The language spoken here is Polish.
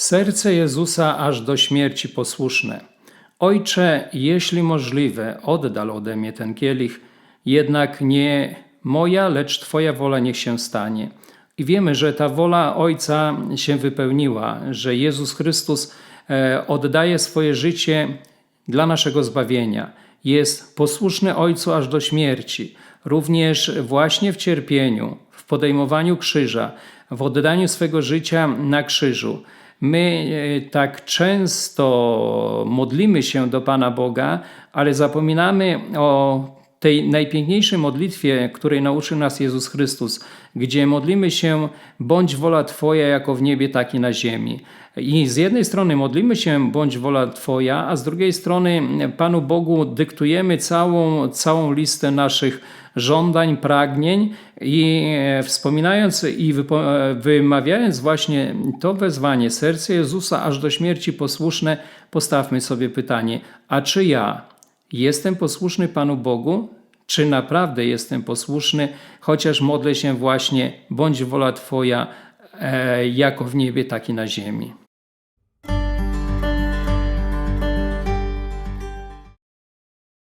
Serce Jezusa aż do śmierci posłuszne. Ojcze, jeśli możliwe, oddal ode mnie ten kielich, jednak nie moja, lecz Twoja wola niech się stanie. I wiemy, że ta wola Ojca się wypełniła, że Jezus Chrystus e, oddaje swoje życie dla naszego zbawienia. Jest posłuszny Ojcu aż do śmierci, również właśnie w cierpieniu, w podejmowaniu krzyża, w oddaniu swego życia na krzyżu. My e, tak często modlimy się do Pana Boga, ale zapominamy o tej najpiękniejszej modlitwie, której nauczył nas Jezus Chrystus, gdzie modlimy się, bądź wola Twoja jako w niebie, tak i na ziemi. I z jednej strony modlimy się, bądź wola Twoja, a z drugiej strony Panu Bogu dyktujemy całą, całą listę naszych żądań, pragnień i e, wspominając i e, wymawiając właśnie to wezwanie, serce Jezusa aż do śmierci posłuszne, postawmy sobie pytanie, a czy ja Jestem posłuszny Panu Bogu? Czy naprawdę jestem posłuszny, chociaż modlę się właśnie, bądź wola Twoja, e, jako w niebie, tak i na ziemi?